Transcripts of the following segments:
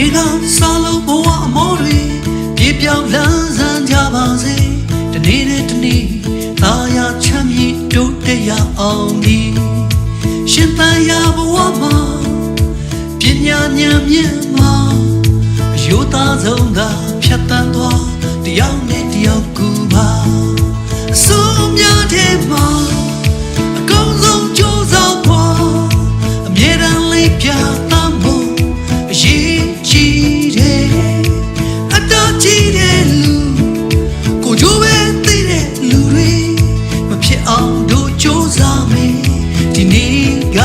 နေ့ကစားလို့ဘဝအမောတွေပြေပြောင်းလန်းဆန်းကြပါစေဒီနေ့နဲ့ဒီနေ့သာယာချမ်းမြေ့တိုးတက်ရအောင်ဒီရှင်သန်ရာဘဝမှာပညာဉာဏ်မြင့်မှာအယုသားဆုံးကဖြတ်တန်းသွားတယောက်နဲ့တယောက် က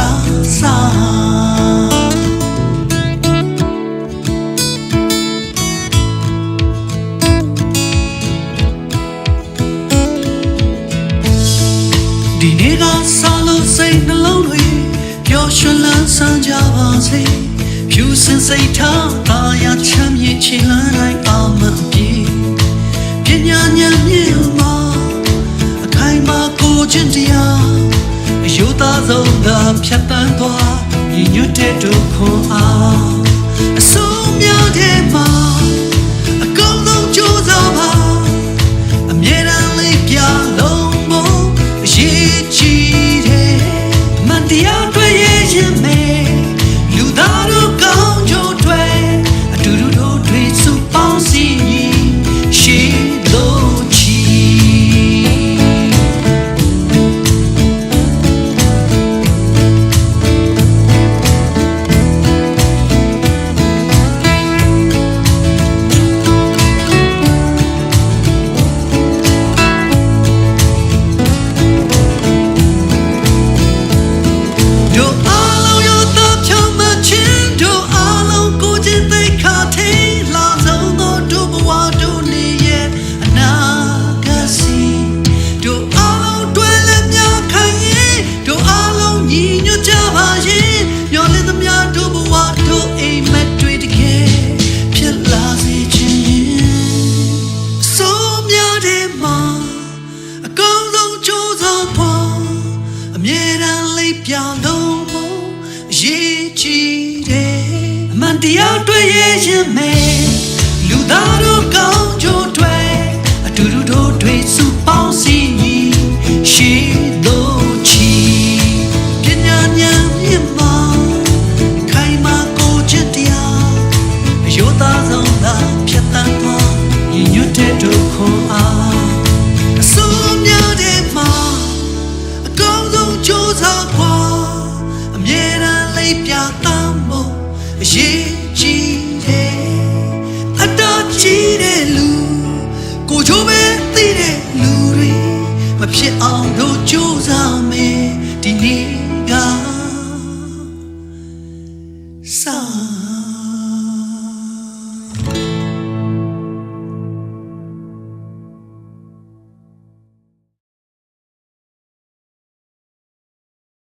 စဒီနေ့ကစားလို့စိတ်နှလုံးတွေပျော်ရွှင်လန်းဆန်းကြပါစေဖြူစင်စိတ်ထားသာယာချမ်းမြေ့ချီလန်းတိုင်းအောင်မပြေပညာဉာဏ်မြင့်မှာအခိုင်မာကိုခြင်းတရားအယု သားဆုံးကဖြတ်တန်းသွားညီညွတ်တဲ့ဒုက္ခအားအ ပါရင်မျော်လင့်သမျှတို့ဘဝတို့အိမ်မက်တွေတကယ်ဖြစ်လာစေခြင်းဆိုများတဲ့မှာအကောင်းဆုံးကြိုးစားခွာအမြဲတမ်းလေးပြောင်းလို့ဖို့အရေးကြီးတယ်အမှန်တရားတွေ့ရဲ့ရင်မဲလူသားတို့ကောင်းကျိုးတွေအတူတူတို့တွေစုပေါင်းစည်းညီရှိ တို့ခွန်အားအစိုးမြောက်တဲ့မှာအကောင်းဆုံးကြိုးစားခွာအမြဲတမ်းလေးပြတာမို့အရေးကြီးတယ်အတော်ကြီးတဲ့လူကိုချိုးပဲသိတဲ့လူတွေမဖြစ်အောင်တို့ကြိုးစားမယ်ဒီနေ့က song